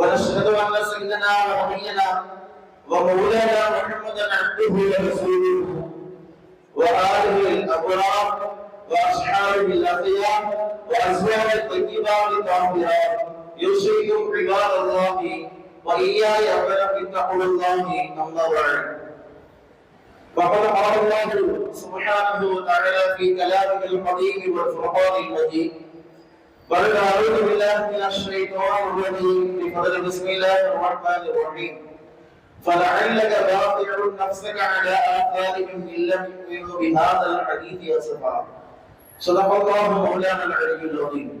ونشهد أن سيدنا ونبينا ومولانا محمدا عبده ورسوله وآله الأبرار وأصحابه الأخيار وأزواجه الطيبات الطاهرات يوصيكم عباد الله وإياي أولا اتقوا الله أما بعد. فقد قال الله سبحانه وتعالى في كلامه القديم والفرقان المجيد بعد أعوذ بالله من الشيطان الرجيم بفضل بسم الله الرحمن الرحيم. فلعلك باطع نفسك على آثارهم إن لم يؤمنوا بهذا الحديث أسفا صدق الله مولانا العلي العظيم.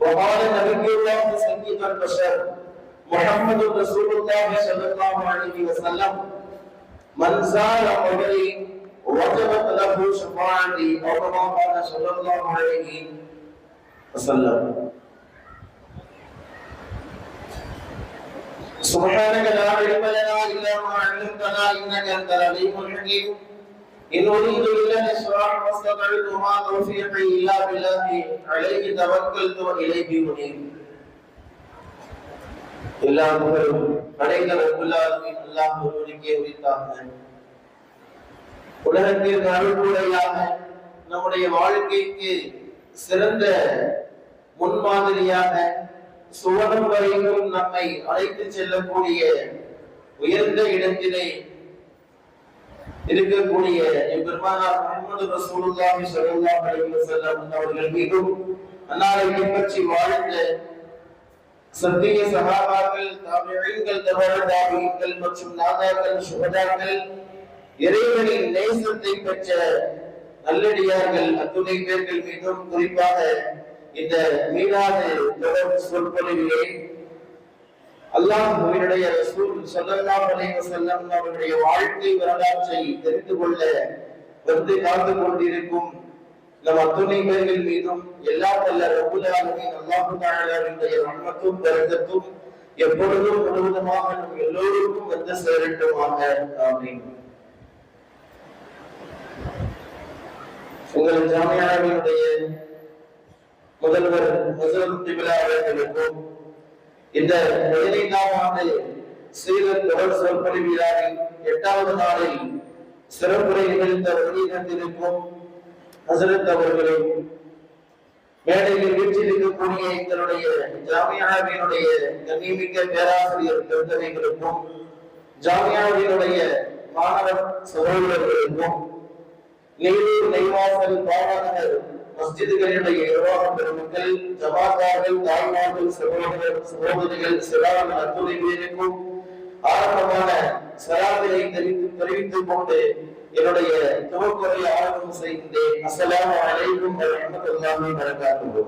وقال نبي الله سيد البشر محمد رسول الله صلى الله عليه وسلم من زار قبري وجبت له شفاعتي أو كما قال صلى الله عليه وسلم سبحانك لا علم لنا الا ما علمتنا انك انت العليم الحكيم ان اريد الا الاصلاح ما استطعت وما توفيقي الا بالله عليه توكلت واليه منيب எல்லா புகழும் படைத்த ரப்புல்லாலுமின் அல்லாஹ் ஒருவனுக்கே உரித்தாக உலகத்திற்கு அருள்கூடையாக நம்முடைய வாழ்க்கைக்கு சிறந்த முன்மாதிரியாக சுவனம் வரைக்கும் நம்மை அழைத்து செல்லக்கூடிய உயர்ந்த இடத்திலே இருக்கக்கூடிய எம்பெருமானார் முகமது ரசூலுல்லாஹி ஸல்லல்லாஹு அலைஹி வஸல்லம் அவர்கள் மீதும் அன்னாரை பின்பற்றி வாழ்ந்த சத்திய சகாபாக்கள் தாபியீன்கள் தவற தாபியீன்கள் மற்றும் நாதாக்கள் சுகதாக்கள் இறைவனின் நேசத்தை பெற்ற நல்லடியார்கள் அத்துணை பேர்கள் மீதும் குறிப்பாக இந்த மீளாது தொடர் சொற்பொழிவிலே அல்லாஹ்வுடைய ரசூல் ஸல்லல்லாஹு அலைஹி வஸல்லம் அவருடைய வாழ்க்கை வரலாற்றை தெரிந்து கொள்ள வந்து காத்து கொண்டிருக்கும் நம் அத்துணை பேர்கள் மீதும் எல்லா வல்ல ரப்புல் ஆலமீன் அல்லாஹ் வன்மத்தும் ரஹ்மத்தும் பரக்கத்தும் எப்பொழுதும் முழுவதுமாக நம் எல்லோருக்கும் வந்து சேரட்டுமாக. ஆமீன். உங்கள் ஜாமியாவினுடைய முதல்வர் ஹசரத் அவர்களுக்கும் இந்த பதினைந்தாம் ஆண்டு ஸ்ரீலர் தொடர் சொற்பொழி விழாவின் எட்டாவது நாளில் சிறப்புரை நிகழ்ந்த வெளியிடத்திருக்கும் ஹசரத் அவர்களும் மேடையில் வீற்றிருக்கக்கூடிய எங்களுடைய ஜாமியாவினுடைய கண்ணியமிக்க பேராசிரியர் பெருந்தவைகளுக்கும் ஜாமியாவினுடைய மாணவர் சகோதரர்களுக்கும் நெய்தூர் நெய்வாசல் பாவாநகர் மஸ்ஜிதுகளினுடைய நிர்வாக பெருமக்கள் ஜமாத்தார்கள் தாய்மார்கள் சகோதரர் சகோதரிகள் அத்துணை பேருக்கும் ஆரம்பமான சலாமினை தெரிவித்து தெரிவித்துக் கொண்டு என்னுடைய துவக்குறை ஆரம்பம் செய்கின்றேன். அஸ்ஸலாமு அலைக்கும் வரஹ்மத்துல்லாஹி வரகாத்துஹு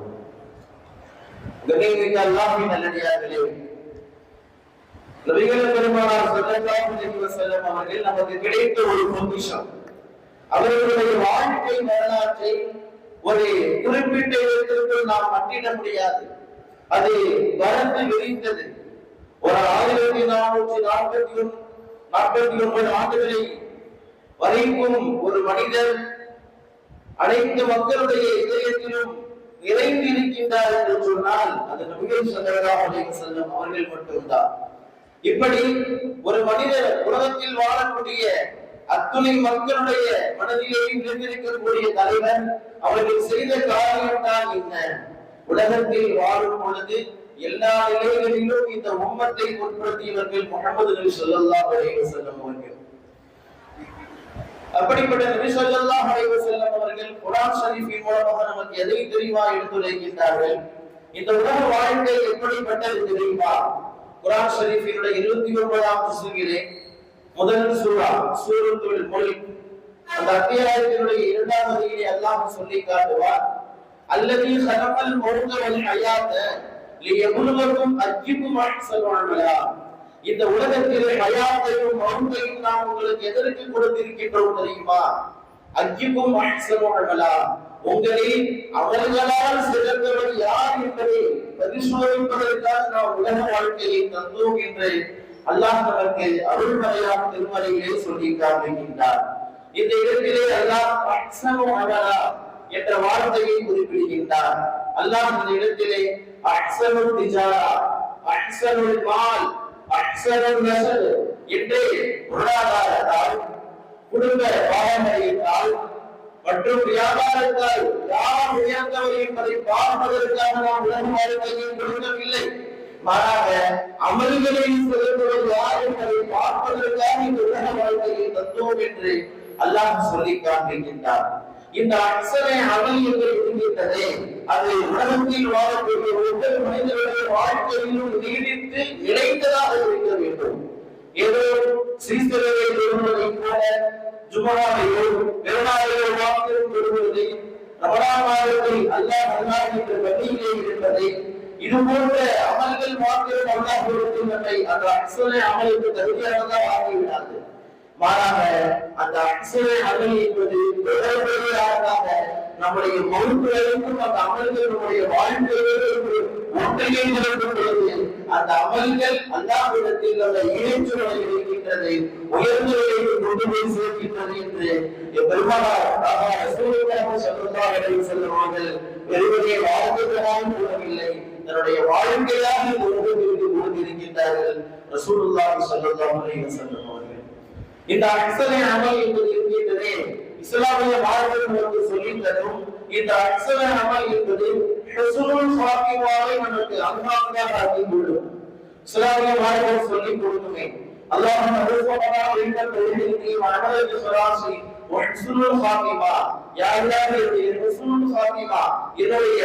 கண்ணியமிக்க அல்லாஹ்வின் நல்லடியார்களே நபிகள் பெருமானார் ஸல்லல்லாஹு அலைஹி வஸல்லம் அவர்கள் நமக்கு கிடைத்த ஒரு பொக்கிஷம். அவர்களுடைய வாழ்க்கை வரலாற்றை ஒரு குறிப்பிட்ட இடத்திற்குள் நாம் மட்டிட முடியாது. அது வளர்ந்து விரிந்தது. ஒரு ஆயிரத்தி நானூற்றி நாற்பத்தி ஒன் நாற்பத்தி ஒன்பது ஆண்டுகளை வரைக்கும் ஒரு மனிதர் அனைத்து மக்களுடைய இதயத்திலும் நிறைந்திருக்கின்றார் என்று சொன்னால் அது நபிகள் ஸல்லல்லாஹு அலைஹி செல்லும் அவர்கள் மட்டும்தான். இப்படி ஒரு மனிதர் உலகத்தில் வாழக்கூடிய அத்துணை மக்களுடைய மனதிலேயும் நிறைந்திருக்கக்கூடிய தலைவர் அவர்கள் செய்த காரியம் தான் என்ன? உலகத்தில் வாழும் பொழுது எல்லா நிலைகளிலும் இந்த உம்மத்தை முற்படுத்தியவர்கள் முகமது நபி ஸல்லல்லாஹு அலைஹி வஸல்லம் அவர்கள். அப்படிப்பட்ட நபி ஸல்லல்லாஹு அலைஹி வஸல்லம் அவர்கள் குர்ஆன் ஷரீஃபின் மூலமாக நமக்கு எதை தெரியுமா எடுத்துரைக்கின்றார்கள் இந்த உலக வாழ்க்கை எப்படிப்பட்டது தெரியுமா? குர்ஆன் ஷரீஃபினுடைய இருபத்தி ஒன்பதாம் புஸ்தகிலே முதல் சூறா சூரத்துள் மொழி அந்த அத்தியாயத்தினுடைய இரண்டாம் வகையிலே அல்லாஹ் சொல்லி காட்டுவார் அல்லது கலமல் மௌத்தவன் அயாத்த லியபுலுவக்கும் அஜிபும் அஹ்சனுமலா இந்த உலகத்திலே அயாத்தையும் மௌந்தையும் நாம் உங்களுக்கு எதற்கு கொடுத்திருக்கின்றோம் தெரியுமா? அஜிபும் அஹ்சனுமலா உங்களில் அவர்களால் சிறந்தவர் யார் என்பதை பரிசோதிப்பதற்காக நாம் உலக வாழ்க்கையை தந்தோம் என்று அல்லாஹ் நமக்கு அருள்மறையாக திருமலையிலே சொல்லி காண்பிக்கின்றார் இந்த இடத்திலே அல்லாஹ் என்ற வார்த்தையை குறிப்பிடுகின்றார். அல்லாஹ் இந்த இடத்திலே அஹ்சனுல் திஜாரா அஹ்சனுல் மால் அஹ்சனுல் நசல் என்று பொருளாதாரத்தால் குடும்ப பாரம்பரியத்தால் மற்றும் வியாபாரத்தால் யார் உயர்ந்தவர் என்பதை பார்ப்பதற்காக நாம் உலக வாழ்க்கையை கொடுக்கவில்லை மாறாக அமல்களில் சிறந்தவர் யார் என்பதை பார்ப்பதற்காக இந்த உலக வாழ்க்கையை தந்தோம் என்று அல்லாஹ் சொல்லி காண்பிக்கின்றார். இந்த அக்சரை அமல் என்று இருக்கின்றதே அது உலகத்தில் வாழக்கூடிய ஒவ்வொரு மனிதனுடைய வாழ்க்கையிலும் நீடித்து இணைந்ததாக இருக்க வேண்டும். ஏதோ சீசரவை பெறுவதை போல ஜுமராவையோ பெருநாளையோ மாத்திரம் பெறுவதை ரமணா மாதத்தில் அல்லாஹ் அல்லாஹ் என்ற வழியிலே இருப்பதை இது போன்ற அமல்கள் மாத்திரம் அல்லாஹ் கொடுக்கின்றதை அந்த அக்சரை அமலுக்கு தகுதியானதாக ஆகிவிடாது மாறாக அந்த அக்சரை அமல் என்பது தொடர்புடையதாக நம்முடைய பொறுப்புகளுக்கும் அந்த அமல்கள் நம்முடைய வாழ்க்கையோடு ஒன்றியை நிரப்பப்படுவது அந்த அமல்கள் அல்லாவிடத்தில் நம்ம இணைச்சுகளை இருக்கின்றது உயர்ந்த நிலைக்கு கொண்டு போய் சேர்க்கின்றது என்று பெருமானார் ரசூலுல்லாஹி ஸல்லல்லாஹு அலைஹி வஸல்லம் அவர்கள் வெறுமனே வாழ்க்கையாக கூறவில்லை. தன்னுடைய வாழ்க்கையாக இந்த உலகத்திற்கு கொடுத்திருக்கின்றார்கள் ரசூலுல்லாஹி ஸல்லல்லாஹு அலைஹி வஸல்லம் அவர்கள். இந்த அக்சலை அமல் என்பது இருக்கின்றதே. இஸ்லாமிய மார்க்கம் நமக்கு சொல்லித் தரும் இந்த அக்சலை அமல் என்பது ஹுஸ்னுல் ஃபாத்திமாவை நமக்கு அங்காங்காக ஆக்கிவிடும் இஸ்லாமிய மார்க்கம் சொல்லிக் கொடுக்குமே அல்லாஹ் நபுவனா என்ற தொழிலுக்கு அமலுக்கு சராசி ஹுஸ்னுல் ஃபாத்திமா யா என்னுடைய ஃபாத்திமா? என்னுடைய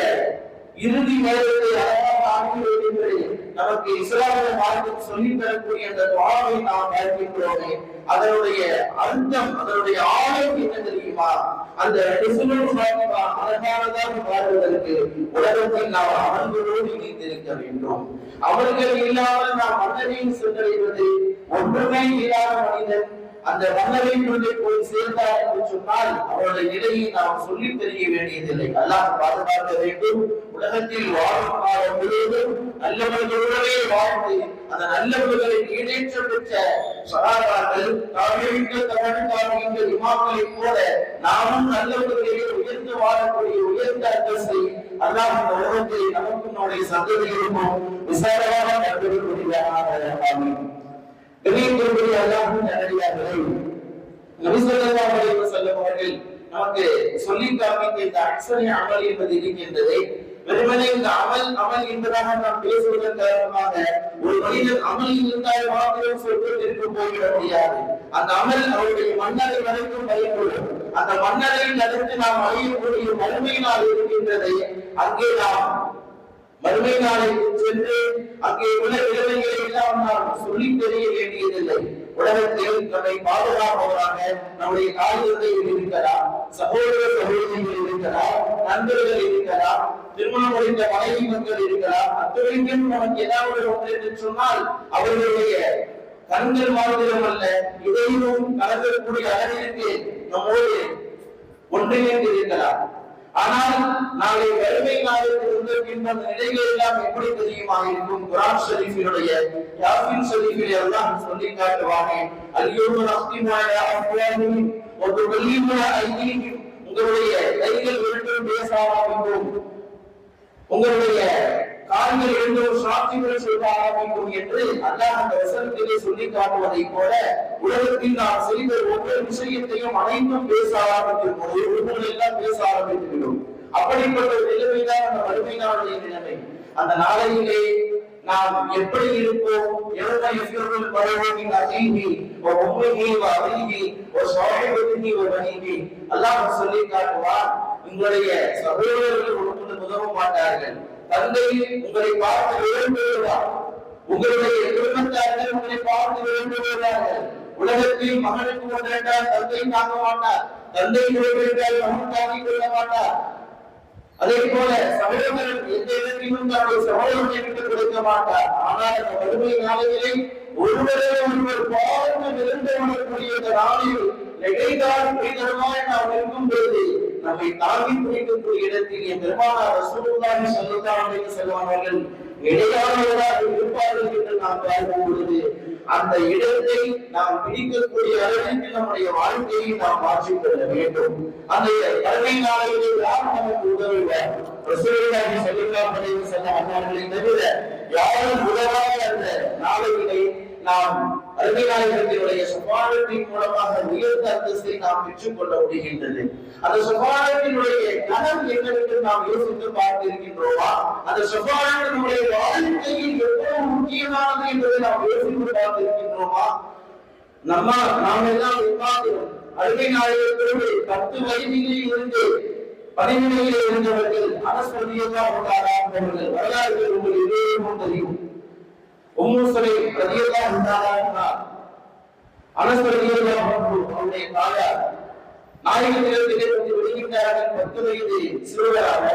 இறுதி நேரத்தை அழகாக ஆக்கி நமக்கு இஸ்லாமிய மார்க்கம் சொல்லி தரக்கூடிய அந்த துவாவை நாம் பார்க்கின்றோமே அதனுடைய அர்த்தம் அதனுடைய ஆழம் என்ன தெரியுமா? அந்த அழகானதாக வாழ்வதற்கு உலகத்தில் நாம் அவர்களோடு இணைந்திருக்க வேண்டும். அவர்கள் இல்லாமல் நாம் மன்னரையும் சென்றடைவது ஒன்றுமே இல்லாத மனிதன் அந்த மன்னரைக்குள்ளே போய் சேர்ந்தார் என்று சொன்னால் அவருடைய நிலையை நாம் சொல்லி தெரிய வேண்டியதில்லை. அல்லாஹ் பாதுகாக்க வேண்டும். உலகத்தில் வாழும் காலம் முழுவதும் நல்லவர்களோடவே வாழ்ந்து அந்த நல்லவர்களை ஈடேற்றம் பெற்ற சகாதார்கள் தாமியங்கள் தமிழ் தாமியங்கள் இமாக்களைப் போல நாமும் நல்லவர்களிலே உயர்ந்து வாழக்கூடிய உயர்ந்த அந்தஸ்தை அல்லாஹ் இந்த உலகத்தை நமக்கும் நம்முடைய சந்ததிகளுக்கும் விசாரமாக கண்டுபிடிக்கிறார்கள் ஆமீன் கண்ணியத்திற்குரிய அல்லாஹ்வின் நல்லடியார்களே நபி ஸல்லல்லாஹு அலைஹி அவர்கள் நமக்கு சொல்லி காண்பித்த இந்த அக்ஸரி அமல் என்பது இருக்கின்றதை வெறுமனே இந்த அமல் அமல் என்பதாக நாம் பேசுவதன் காரணமாக ஒரு மனிதன் அமல் இருந்தால் மாத்திரம் சொர்க்கத்திற்கு போய்விட முடியாது. அந்த அமல் அவருடைய மன்னரை வரைக்கும் பயன்படும். அந்த மன்னரை தடுத்து நாம் அழியக்கூடிய மறுமை நாள் இருக்கின்றதை அங்கே நாம் மறுமை நாளைக்கு சென்று அங்கே உள்ள நிலைமைகளை எல்லாம் நாம் சொல்லி தெரிய வேண்டியதில்லை. உலகத்தில் நம்மை பாதுகாப்பவராக நம்முடைய தாய் தந்தைகள் இருக்கலாம் சகோதர சகோதரிகள் இருக்கலாம் நண்பர்கள் இருக்கலாம் திருமணம் முடிந்த மனைவி மக்கள் இருக்கலாம் அத்துறைக்கும் நமக்கு ஏதாவது ஒன்று என்று சொன்னால் அவர்களுடைய கண்கள் மாத்திரம் அல்ல இதையும் கலக்கக்கூடிய அளவிற்கு நம்மோடு ஒன்றிணைந்து இருக்கலாம். ஆனால் நாளை வறுமை காலத்தில் இருந்திருக்கின்ற அந்த நிலைகள் எல்லாம் எப்படி தெரியுமா இருக்கும்? குரான் ஷரீஃபினுடைய யாசின் ஷரீஃபில் எல்லாம் சொல்லி காட்டுவாங்க அல்யோம நஸ்திமாயா அஃப்வாஹிம் ஒரு வெள்ளிமா ஐதீஹிம் உங்களுடைய கைகள் இரண்டும் பேச ஆரம்பிக்கும் காலையில் கால்கள் ஒரு சாட்சிகளை சொல்ல ஆரம்பிக்கும் என்று அல்லாஹ் அந்த வசனத்திலே சொல்லி காட்டுவதை போல உலகத்தில் நாம் செய்த ஒவ்வொரு விஷயத்தையும் அனைத்தும் பேச ஆரம்பிக்கும் போது உருவங்கள் எல்லாம் பேச ஆரம்பித்துவிடும் அப்படிப்பட்ட ஒரு நிலைமைதான் அந்த வறுமை நாளுடைய நிலைமை. அந்த நாளையிலே நாம் எப்படி இருப்போம்? எவ்வளவு எஃபியர்கள் பரவோமின் அஜீவி ஒரு உண்மையை அறிவி ஒரு சாஹிபத்தினி ஒரு மனைவி அல்லாஹ் சொல்லி காட்டுவான். உங்களுடைய சகோதரர்கள் உங்களுக்கு உதவ மாட்டார்கள். தந்தை உங்களை பார்த்து விரும்புகிறார். உங்களுடைய குடும்பத்தார்கள் உங்களை பார்த்து விரும்புகிறார்கள். உலகத்தில் மகனுக்கு ஒன்றென்றால் தந்தை தாங்க மாட்டார். தந்தை ஒன்றென்றால் மகன் தாங்கிக் கொள்ள மாட்டார். அதே போல சகோதரன் எந்த இடத்திலும் தன்னுடைய சகோதரனை விட்டு கொடுக்க மாட்டார். ஆனால் அந்த வறுமை நாளையிலே ஒருவரே ஒருவர் பார்த்து விருந்த விடக்கூடிய இந்த நாளில் நிலைதான் புரிதரமாய் நாம் இருக்கும் பொழுது நம்மை தாங்கி பிடிக்கக்கூடிய இடத்தில் என் பெருமானார் ரசூலுல்லாஹி ஸல்லல்லாஹு அலைஹி வஸல்லம் அவர்கள் இருப்பார்கள் என்று நாம் பார்க்கும் பொழுது அந்த இடத்தை நாம் பிடிக்கக்கூடிய அளவிற்கு நம்முடைய வாழ்க்கையை நாம் மாற்றிக்கொள்ள வேண்டும். அந்த கல்வி நாளிலே யார் நமக்கு உதவுவார் ரசூலுல்லாஹி ஸல்லல்லாஹு அலைஹி வஸல்லம் அவர்களை தவிர யாரும் உதவாத அந்த நாளையிலே நாம் அருமையாளர்களுடைய சுபாவத்தின் மூலமாக உயர்ந்த அந்தஸ்தை நாம் பெற்றுக்கொள்ள முடிகின்றது. அந்த சுபாவத்தினுடைய கனம் என்னவென்று நாம் யோசித்து பார்த்திருக்கின்றோமா? அந்த சுபாவத்தினுடைய வாழ்க்கையில் எவ்வளவு முக்கியமானது என்பதை நாம் யோசித்து பார்த்திருக்கின்றோமா? நம்ம நாம் எல்லாம் உட்கார்ந்தோம் அருமை நாயகத்தோடு பத்து வயதிலே இருந்து பதினிலையில் இருந்தவர்கள் அரசதியெல்லாம் உண்டாரார்கள் வரலாறுகள் உங்களுக்கு எல்லோருக்கும் தெரியும். உம்முசலை ரதியல்லாஹு தஆலா அன்ஹா அனஸ் ரதியல்லாஹு அன்ஹு அவருடைய தாயார் நாயகத்திலே வெளியிட்டார்கள் பத்து வயது சிறுவராக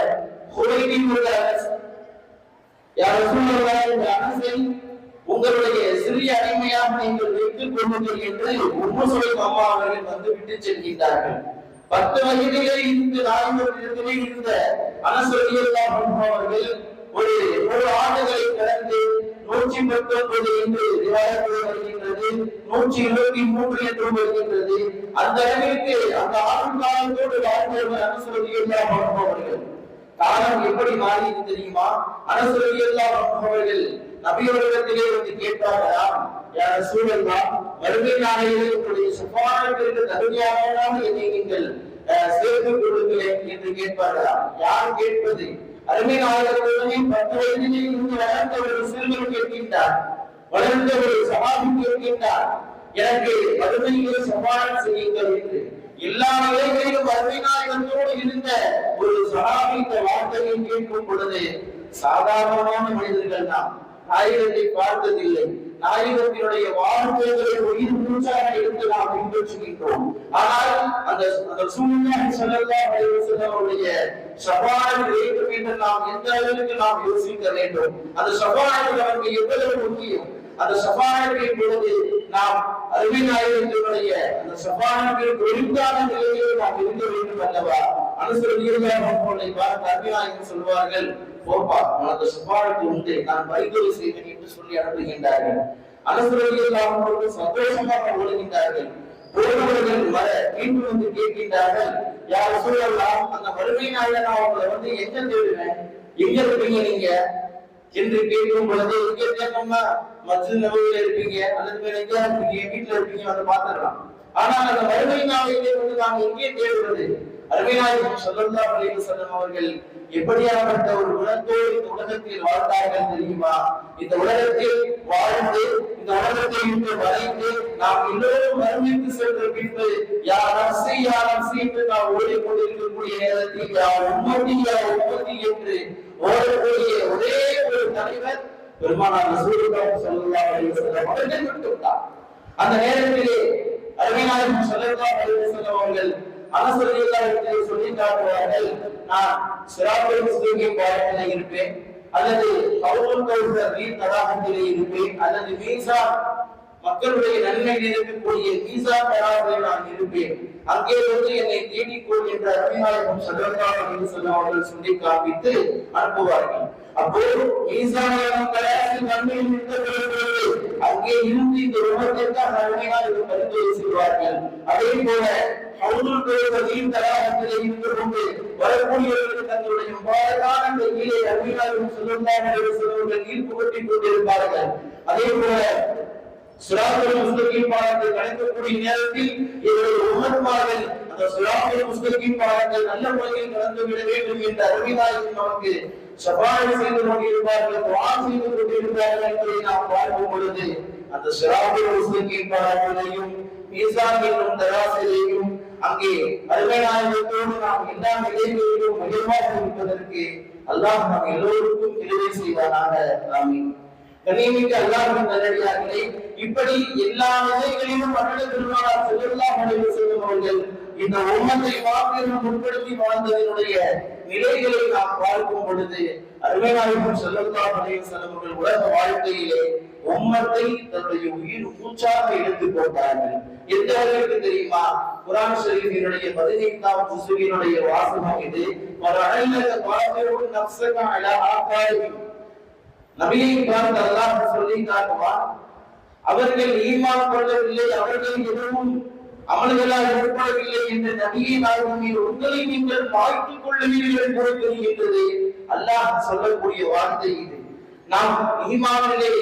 ஹுவைபி அனஸ். யார் ரசூலுல்லாஹி உங்களுடைய சிறிய அடிமையாக நீங்கள் வைத்துக் கொள்ளுங்கள் என்று உம்முசலை அம்மா அவர்கள் வந்து விட்டு செல்கின்றார்கள். பத்து வயதிலே இருந்து நாயகத்திலே இருந்த அனஸ் ரதியல்லாஹு அன்ஹு அவர்கள் ஒரு ஒரு ஆண்டுகளை கடந்து நூற்றி பத்தொன்பது என்று வருகின்றது நூற்றி இருபத்தி மூன்று என்று வருகின்றது. அந்த அளவிற்கு அந்த ஆண்டு காலத்தோடு வாழ்ந்தவர் அனுசரதி எல்லாம் அவர்கள் காலம் எப்படி மாறியது தெரியுமா? அனுசரதி எல்லாம் அவர்கள் வந்து கேட்பார்களாம் யார் சூழல்மா வறுமை நாளையிலே உங்களுடைய சுபாரத்திற்கு தகுதியானவராக என்னை நீங்கள் அஹ், சேர்த்துக் கொள்ளுங்களேன் என்று கேட்பார்களாம் யார் கேட்பது? அருமை பத்து வயதிலே இருந்து வளர்ந்த ஒரு சிறுவன் கேட்கின்றார். வளர்ந்த ஒரு சமாதி கேட்கின்றார். எனக்கு வறுமையில் சமாளம் செய்யுங்கள் என்று. எல்லா நிலைகளிலும் வறுமை இருந்த ஒரு சகாபி இந்த வார்த்தையை கேட்கும் பொழுது சாதாரணமான மனிதர்கள் தான் ஆயிரத்தை பார்த்ததில்லை. நாயகத்தினுடைய வாழ்க்கைகளை உயிர் மூச்சாக எடுத்து நாம் பின்பற்றுகின்றோம். ஆனால் அந்த அந்த சூழ்நிலை சொல்லலாம் அவருடைய சவாலை வேண்டும் என்று நாம் எந்த அளவிற்கு நாம் யோசிக்க வேண்டும். அந்த சவாலை நமக்கு எவ்வளவு முக்கியம்? அந்த சபானத்தின் பொழுது நாம் அருமை நாயகத்தினுடைய அந்த சபானத்திற்கு ஒழுங்கான நிலையிலே நாம் இருக்க வேண்டும் அல்லவா? அனுசரிகளை பார்த்து அருமைநாயகன் சொல்வார்கள் போப்பா உனக்கு சபானத்து உண்டு. நான் பரிந்துரை செய்வேன் என்று சொல்லி அனுப்புகின்றார்கள். அனுப்புறவர்கள் அவர்களுக்கு சந்தோஷமாக ஒழுகின்றார்கள். போனவர்கள் வர மீண்டும் வந்து கேட்கின்றார்கள் யார் சொல்லலாம் அந்த வறுமை நான் அவங்களை வந்து எங்க தேடுவேன் எங்க இருப்பீங்க நீங்க? என்று கேட்கும் பொழுது எங்க இருக்கணும்னா மஸ்ஜித் நபவியில இருப்பீங்க. அல்லது வேற எங்க இருப்பீங்க? வீட்டுல இருப்பீங்க. வந்து பாத்துக்கலாம் ஆனால் அந்த மறுமை நாளையிலே வந்து நாங்க எங்கே தேடுவது? அருமைநாயகம் சொல்லல்லா அலைஹி வஸல்லம் அவர்கள் எப்படியாப்பட்ட ஒரு குணத்தோடு இந்த உலகத்தில் வாழ்ந்தார்கள் தெரியுமா? இந்த உலகத்தில் வாழ்ந்து இந்த உலகத்தை விட்டு மறைந்து நாம் எல்லோரும் மறுமைக்கு சென்ற பின்பு யார் நப்சி யார் நப்சி என்று நாம் ஓடிக்கொண்டிருக்கக்கூடிய நேரத்தில் யார் உம்மதி யார் உம்மதி என்று ஓடக்கூடிய ஒரே ஒரு தலைவர் பெருமானார் ரசூலுல்லாஹி ஸல்லல்லாஹு அலைஹி வஸல்லம் அவர்கள் மட்டும்தான். அந்த நேரத்திலே அருமைநாயகம் ஸல்லல்லாஹு அலைஹி வஸல்லம் அவர்கள் அனசரில்லாஹிடத்திலே சொல்லி காட்டுவார்கள் நான் முஸ்லிமின் இருப்பேன். அல்லது கவுல் கௌசர் நீர் தடாகத்திலே இருப்பேன். அல்லது மீசா மக்களுடைய நன்மை மீசா தடாகத்திலே நான் இருப்பேன். அங்கே வந்து என்னை தேடிக்கொள் என்ற அருமைநாயகம் ஸல்லல்லாஹு என்று வஸல்லம் அவர்கள் சொல்லி காப்பித்து அனுப்புவார்கள். அப்போது மீசானியம் கடைசி நன்மையில் இருந்தவர்களே அங்கே இருந்து இந்த உலகத்திற்காக அருமையாக பரிந்துரை செய்வார்கள். அதே போல ஹவுதுல் கௌசரின் தடாகத்திலே இருந்து கொண்டு வரக்கூடியவர்கள் தங்களுடைய முபாரக்கான அந்த கீழே அருமையாகவும் சிலவர்கள் நீர் கொண்டிருப்பார்கள் அதே போல சுறாக்கள் முஸ்லிம் பாடத்தை கலைக்கக்கூடிய நேரத்தில் இவர்கள் உமர்மார்கள் அந்த சுறாக்கள் முஸ்லிம் பாடத்தை நல்ல முறையில் கலந்து விட வேண்டும் என்ற அருமையாகவும் நமக்கு சபாலை செய்து கொண்டிருப்பார்கள் துவான் செய்து கொண்டிருப்பார்கள் என்பதை நாம் பார்க்கும் பொழுது அந்த சிராபுல் முஸ்லிம் பாடங்களையும் மீசான் என்னும் தராசிலையும் அங்கே அருமைநாயகத்தோடு நாம் எல்லா நிலைகளிலும் உயர்வாக இருப்பதற்கு அல்லாஹ் நாம் எல்லோருக்கும் கிருபை செய்வானாக. ஆமீன். கனிமிக்க அல்லாஹ்வின் நல்லடியார்களே இப்படி எல்லா நிலைகளிலும் மரண பெருமானார் ஸல்லல்லாஹு மனைவி வஸல்லம் அவர்கள் இந்த உம்மத்தை மாபெரும் முற்படுத்தி வாழ்ந்ததனுடைய நிலைகளை நாம் பார்க்கும் பொழுது அருமைநாயகம் செல்லல்லா அலைஹி செல்லவர்கள் உலக வாழ்க்கையிலே உம்மத்தை தன்னுடைய உயிர் மூச்சாக எடுத்துக் கொண்டார்கள். எந்த அளவுக்கு தெரியுமா? குரான் ஷரீஃபினுடைய பதினைந்தாம் புசுகினுடைய வாசகம் இது ஒரு அழகிய பாத்திரோடு நப்சக நபியை பார்த்து அல்லாஹ் சொல்லி காட்டுவான் அவர்கள் ஈமான் கொள்ளவில்லை அவர்கள் எதுவும் அமல்களால் ஏற்படவில்லை என்ற நபியை நாயகம் மீது உங்களை நீங்கள் பார்த்துக் கொள்ளுவீர்கள் போல தெரிகின்றது. அல்லாஹ் சொல்லக்கூடிய வார்த்தை இது. நாம் ஈமானிலே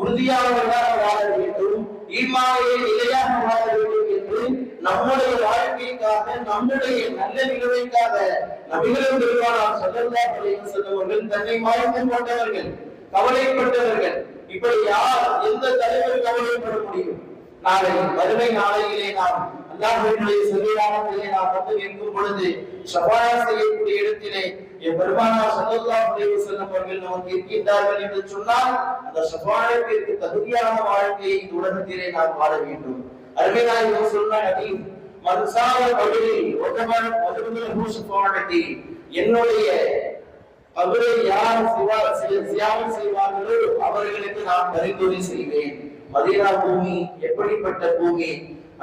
உறுதியானவர்களாக வாழ வேண்டும். ஈமாவிலே நிலையாக வாழ வேண்டும் என்று நம்முடைய வாழ்க்கைக்காக நம்முடைய நல்ல நிகழ்வைக்காக நபிகளும் பெருமானார் சொல்லல்லா அப்படின்னு சொன்னவர்கள் தன்னை மாய்த்து கொண்டவர்கள் கவலைப்பட்டவர்கள். இப்படி யார் எந்த தலைவர் கவலைப்பட முடியும்? நாளை வறுமை நாளையிலே நாம் அல்லாஹ்வினுடைய செல்வியானத்திலே நாம் வந்து நிற்கும் பொழுது செய்யக்கூடிய இடத்திலே என் பெருமானார் ஸல்லல்லாஹு அலைஹி வஸல்லம் அவர்கள் நமக்கு இருக்கின்றார்கள் என்று சொன்னால் அந்த தகுதியான வாழ்க்கையை இந்த உலகத்திலே நாம் வாழ வேண்டும். அருமைநாயகம் சொன்ன நபி மன்சாவ பகுதியில் ஒருவன் ஒருவன் என்னுடைய அவரை யார் சிவா சியாமல் செய்வார்களோ அவர்களுக்கு நான் பரிந்துரை செய்வேன். மதீனா பூமி எப்படிப்பட்ட பூமி?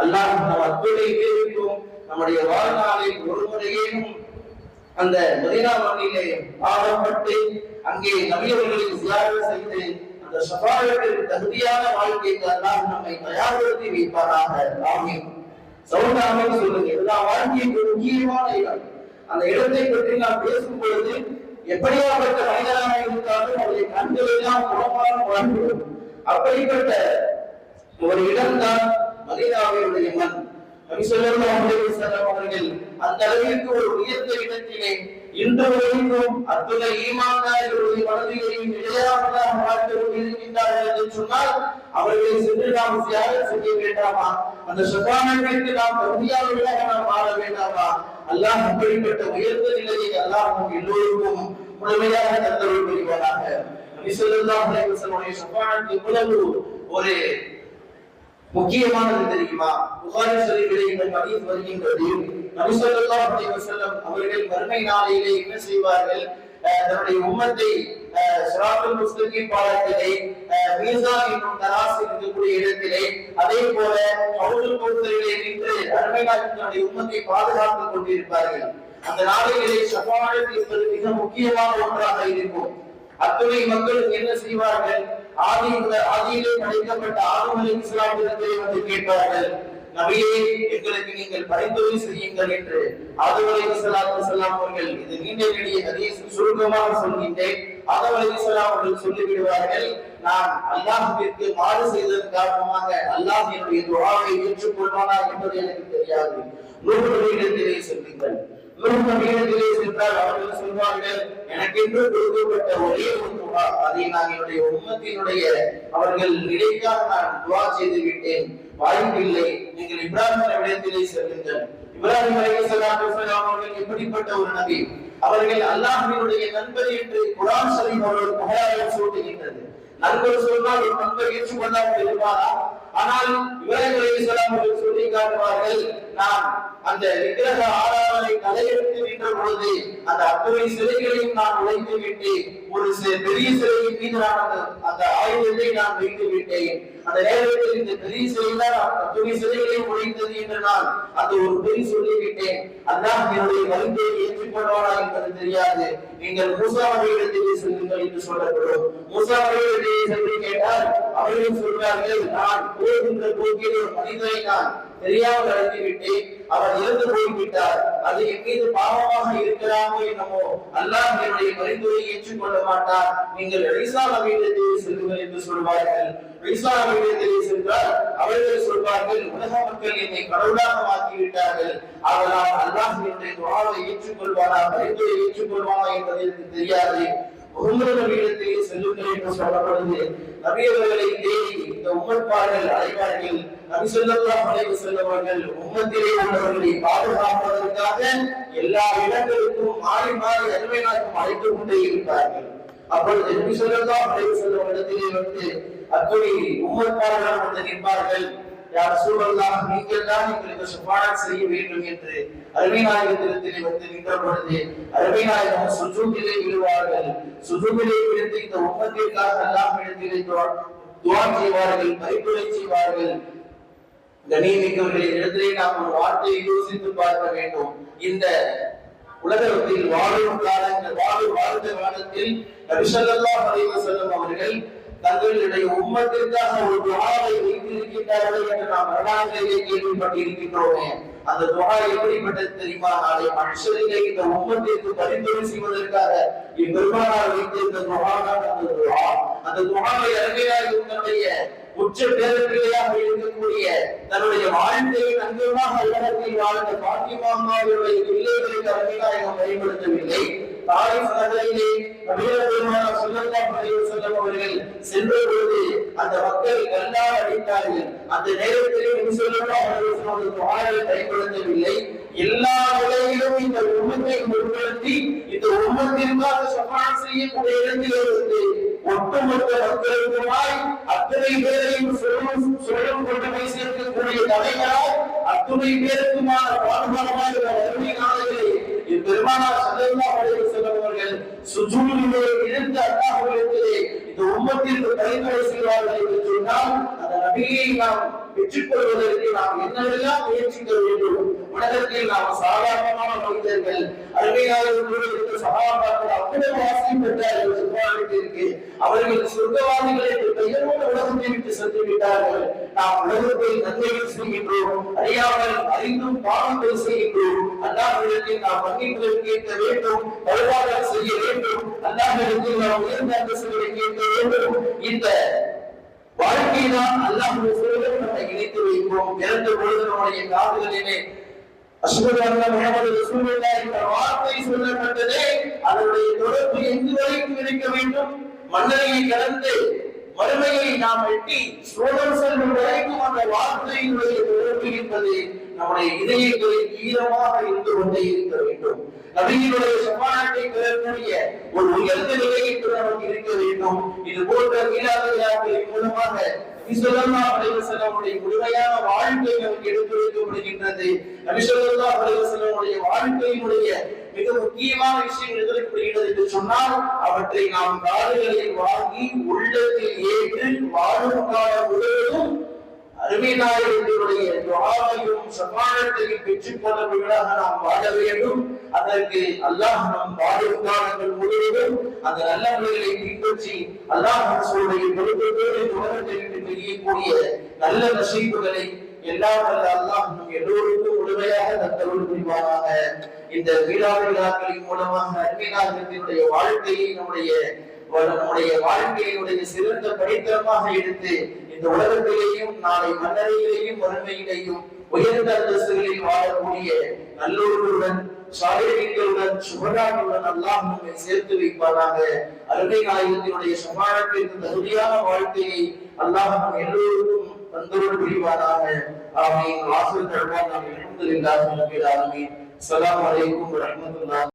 அல்லாஹ் நம் அத்துணை பேருக்கும் நம்முடைய வாழ்நாளில் ஒரு முறையேனும் அந்த மதீனா மண்ணிலே பாடப்பட்டு அங்கே நவியவர்களின் சியாரம் செய்து அந்த சபாயத்திற்கு தகுதியான வாழ்க்கைக்கு அல்லாஹ் நம்மை தயார்படுத்தி வைப்பாராக. ஆமீன். சௌண்டாமல் சொல்லுங்க. எல்லா வாழ்க்கையும் ஒரு முக்கியமான இடம். அந்த இடத்தை பற்றி நாம் பேசும் பொழுது எப்படியாப்பட்ட மனிதனாக இருந்தாலும் அவருடைய கண்கள் எல்லாம் குணமான வாழ்ந்துவிடும் அப்படிப்பட்ட ஒரு இடம்தான் மதீனாவினுடைய மண். நபி ஸல்லல்லாஹு அலைஹி வஸல்லம் அவர்கள் அந்த அளவிற்கு ஒரு உயர்ந்த இடத்திலே இன்று வரைக்கும் அத்துணை ஈமான்தாரிகளுடைய மனதிலையும் நிலையானதாக வாழ்ந்து கொண்டிருக்கின்றார்கள் என்று சொன்னால் அவர்களை சென்று நாம் தியாகம் செய்ய வேண்டாமா? அந்த சுகானத்திற்கு நாம் தகுதியாளர்களாக நாம் மாற வேண்டாமா? அல்லாஹ் அப்படிப்பட்ட உயர்ந்த நிலையை அல்லாஹ் எல்லோருக்கும் முழுமையாக தந்தருள் புரிவானாக. ஒரு முக்கியமானது தெரியுமா? புகாரி ஷரீஃபிலே இந்த வருகின்றது. அவர்கள் என்ன செய்வார்கள்? தன்னுடைய உம்மத்தை சிராத்துல் அஹ் என்னும் தராசு இருக்கக்கூடிய இடத்திலே அதே போல ஹவுலுல் நின்று அருமை தன்னுடைய உம்மத்தை பாதுகாத்துக் கொண்டிருப்பார்கள். அந்த நாளிலே ஷஃபாஅத் என்பது மிக முக்கியமான ஒன்றாக இருக்கும். அத்துணை மக்களும் என்ன செய்வார்கள்? ஆதி ஆதியிலே படைக்கப்பட்ட ஆதம் அலி வந்து கேட்பார்கள் நபியே எங்களுக்கு நீங்கள் பரிந்துரை செய்யுங்கள் என்று ஆதம் அலி செல்லாம் அவர்கள் இது நீண்ட நெடிய ஹதீஸ் சுருக்கமாக சொல்கின்றேன். ஆதம் அலி இஸ்லாம் அவர்கள் சொல்லிவிடுவார்கள் நான் அல்லாஹிற்கு மாறு செய்ததன் காரணமாக அல்லாஹ் என்னுடைய துவாவை ஏற்றுக்கொள்வானா என்பது எனக்கு தெரியாது. நூறு இடத்திலே சொல்லுங்கள். சென்றால் அவர்கள் சொல்வார்கள் எனக்கென்று கொடுக்கப்பட்ட ஒரே துவா அதை நான் என்னுடைய உம்மத்தினுடைய அவர்கள் நிலைக்காக நான் துவா செய்து விட்டேன். வாய்ப்பில்லை நீங்கள் இப்ராஹிம் இடத்திலே செல்லுங்கள். இப்ராஹிம் அலைஹிஸ்ஸலாத்து அவர்கள் எப்படிப்பட்ட ஒரு நபி? அவர்கள் அல்லாஹ்வினுடைய நண்பர் என்று குரான் ஷரீஃப் அவர்கள் புகழாரம் சூட்டுகின்றது. நண்பர் சொன்னால் ஒரு நண்பர் ஏற்றுக்கொள்ளாமல் இருப்பாரா ஆனால் இப்ராஹிம் அலைஹிஸ்ஸலாம் அவர்கள் சொல்லி காட்டுவார்கள் நான் அந்த விக்கிரக ஆராதனை கலையெடுத்து நின்ற பொழுது அந்த அத்துணை சிலைகளையும் நான் உழைத்து விட்டேன் ஒரு பெரிய சிலையின் மீது நான் அந்த ஆயுதத்தை நான் வைத்து விட்டேன் அந்த நேரத்தில் இந்த பெரிய சிலைதான் அத்துணை சிலைகளையும் உடைத்தது என்று நான் அந்த ஒரு பெரிய சொல்லிவிட்டேன் அல்லாஹ் என்னுடைய வருகையை ஏற்றுக்கொள்வானா என்பது தெரியாது. நீங்கள் மூசா அவர்களிடத்திலே செல்லுங்கள் என்று சொல்லப்படும். மூசா அவர்களிடத்திலே சென்று கேட்டால் அவர்கள் சொல்வார்கள் நான் போகின்ற போக்கில் ஒரு மனிதனை நான் தெரியாமல் நடத்தி அவர் இறந்து போய்விட்டார். அது என் மீது பாவமாக இருக்கிறாமோ என்னமோ அல்லாஹ் என்னுடைய பரிந்துரை ஏற்றுக்கொள்ள மாட்டார். நீங்கள் ஈசா நபியிடத்திலே செல்லுங்கள் என்று சொல்வார்கள். ஈசா நபியிடத்திலே சென்றால் அவர்கள் சொல்வார்கள் உலக மக்கள் என்னை கடவுளாக மாற்றி விட்டார்கள் அதனால் அல்லாஹ் என்னுடைய துவாவை ஏற்றுக்கொள்வானா பரிந்துரை ஏற்றுக்கொள்வானா என்பது எனக்கு தெரியாது. முகமது நபியிடத்திலே செல்லுங்கள் என்று சொல்லப்படுது. நபியவர்களை தேடி இந்த உம்மட்பார்கள் அழைவார்கள் நபி ஸல்லல்லாஹு அலைஹி வஸல்லம் அவர்கள் உம்மத்திலே உள்ளவர்களை பாதுகாப்பதற்காக எல்லா இடங்களுக்கும் மாறி மாறி அருமை நாட்டம் அழைத்து கொண்டே இருப்பார்கள். அப்பொழுது நபி ஸல்லல்லாஹு அலைஹி செல்லும் இடத்திலே வந்து அத்துணை உம்மட்பார்கள் வந்து நிற்பார்கள். யார் சூழல்லாம் நீங்கள் தான் எங்களுக்கு சுபானத் செய்ய வேண்டும் என்று அருமைநாயகத்திலே வந்து நின்ற பொழுது அருமைநாயகம் சுஜூதிலே விழுவார்கள். சுஜூதிலே விழுந்து இந்த உம்மத்திற்காக எல்லாம் இடத்திலே துவா செய்வார்கள் பரிந்துரை செய்வார்கள். கண்ணியமிக்கவர்களின் இடத்திலே நாம் ஒரு வார்த்தையை யோசித்து பார்க்க வேண்டும். இந்த உலகத்தில் வாழும் காலங்கள் வாழும் வாழ்ந்த காலத்தில் நபிசல்லாஹ் அலைஹி வஸல்லம் அவர்கள் தங்களுடைய உம்மத்திற்காக ஒரு துஆவை வைத்திருக்கின்றார்கள் என்று நாம் வரலாற்றிலேயே கேள்விப்பட்டிருக்கின்றோமே. அந்த துகா எப்படிப்பட்டது தெரியுமா? நாளை மனுஷரிலே இந்த உம்மத்திற்கு பரிந்துரை செய்வதற்காக இப்பெருமானார் வைத்திருந்த துஆ தான் அந்த துகா அந்த துஆவை அருமையாக உங்களுடைய உச்ச பேரப்பிள்ளையாக இருக்கக்கூடிய தன்னுடைய வாழ்க்கையை நன்கமாக உலகத்தில் வாழ்ந்த பாத்திமாமாவுடைய பிள்ளைகளுக்கு அருமையாக பயன்படுத்தவில்லை. தாய் நகரிலே நபிகள் பெருமானார் ஸல்லல்லாஹு அலைஹி வஸல்லம் அவர்கள் சென்ற பொழுது அந்த மக்கள் கல்லால் அடித்தார்கள். அந்த நேரத்திலே நபி ஸல்லல்லாஹு அலைஹி வஸல்லம் அவர்கள் துஆவை எல்லா நிலையிலும் இந்த உம்மத்தை முற்படுத்தி இந்த உம்மத்திற்காக செய்யக்கூடிய இடத்திலே ஒட்டுமொத்த மக்களுக்குமாய் அத்தனை பேரையும் சொல்லும் சொல்லும் கொண்டு போய் சேர்க்கக்கூடிய தலைவராய் அத்துணை பேருக்குமான பாதுகாப்பாக அருமை நாளிலே பெருமானார் ஸல்லல்லாஹு அலைஹி வஸல்லம் அவர்கள் சுஜூதிலே இருந்து அல்லாஹ்விடத்திலே இந்த உம்மத்திற்கு பரிந்துரை செய்வார்கள் என்று சொன்னால் அந்த நபியை நாம் பெற்றுக்கொள்வதற்கு நாம் என்னெல்லாம் முயற்சிக்க வேண்டும்? உலகத்தில் நாம் சாதாரணமான மனிதர்கள் அருமையாளர்களுக்கு சகாபாக்கள் அவ்வளவு வாசியம் பெற்றார்கள் சுற்றாலத்திற்கு அவர்கள் சொர்க்கவாதிகளை பெயரோடு உலகத்தை விட்டு சென்று விட்டார்கள். நாம் உலகத்தை நன்மைகள் செய்கின்றோம் அறியாமல் அறிந்தும் பாவங்கள் செய்கின்றோம். அல்லாஹ்விடத்தில் நாம் மன்னிப்புகள் கேட்க வேண்டும் பரிவாரம் செய்ய வேண்டும். அல்லாஹ்விடத்தில் நாம் உயர்ந்த அந்தஸ்துகளை கேட்க வேண்டும். இந்த வாழ்க்கைதான் அல்லாஹ்வுடைய சொல்லும் இணைத்து வைப்போம் இறந்து பொழுது நம்முடைய காதுகளிலே. என்ற வார்த்தை சொல்லப்பட்டதே அதனுடைய தொடர்பு எங்கு வரைக்கும் இருக்க வேண்டும்? மன்னரையை கடந்து மறுமையை நாம் எட்டி சோழர் செல்லும் வரைக்கும் அந்த வார்த்தையினுடைய தொடர்பு என்பது நம்முடைய இதயங்களில் ஈரமாக இருந்து கொண்டே இருக்க வேண்டும். நபியினுடைய சமானத்தை பெறக்கூடிய ஒரு உயர்ந்த நிலையை என்று நமக்கு இருக்க வேண்டும். இது போன்ற மீளாதையாக்களின் மூலமாக நபிசல்லா அலைவசல்லமுடைய முழுமையான வாழ்க்கை நமக்கு எடுத்து வைக்கப்படுகின்றது நபிசல்லா அலைவசல்லமுடைய வாழ்க்கையினுடைய மிக முக்கியமான விஷயம் எடுக்கப்படுகிறது என்று சொன்னால் அவற்றை நாம் காதுகளில் வாங்கி உள்ளத்தில் ஏற்று வாழும் காலம் முழுவதும் அருமைநாயகத்தினுடைய துவாவையும் சமாளத்தையும் பெற்றுக் கொண்டவர்களாக நாம் வாழ வேண்டும். அதற்கு அல்லாஹ் நம் வாழும் காலங்கள் முழுவதும் அந்த நல்ல முறைகளை பின்பற்றி அல்லாஹ் சொல்லுடைய பொறுப்போடு உலகத்தை தெரியக்கூடிய நல்ல நசீப்புகளை எல்லாம் வல்ல அல்லாஹ் நம் எல்லோருக்கும் முழுமையாக தந்தருள் புரிவாராக இந்த வீடாத விழாக்களின் மூலமாக அருமைநாயகத்தினுடைய வாழ்க்கையை நம்முடைய நம்முடைய வாழ்க்கையினுடைய சிறந்த படித்தரமாக எடுத்து இந்த உலகத்திலேயும் நாளை மன்னரையிலேயும் வறுமையிலேயும் உயர்ந்த அந்தஸ்துகளில் வாழக்கூடிய நல்லோர்களுடன் சாலைகளுடன் சுபகார்களுடன் அல்லாஹ் நம்மை சேர்த்து வைப்பாராக அருமை நாயகத்தினுடைய சமாளத்திற்கு தகுதியான வாழ்க்கையை அல்லாஹ் நம் எல்லோருக்கும் தந்தோடு புரிவாராக ஆமீன். வாசல் தருவான் நாம் அல்ஹம்துலில்லாஹி ரப்பில் ஆலமீன். அஸ்ஸலாமு அலைக்கும் வரஹ்மத்துல்லாஹி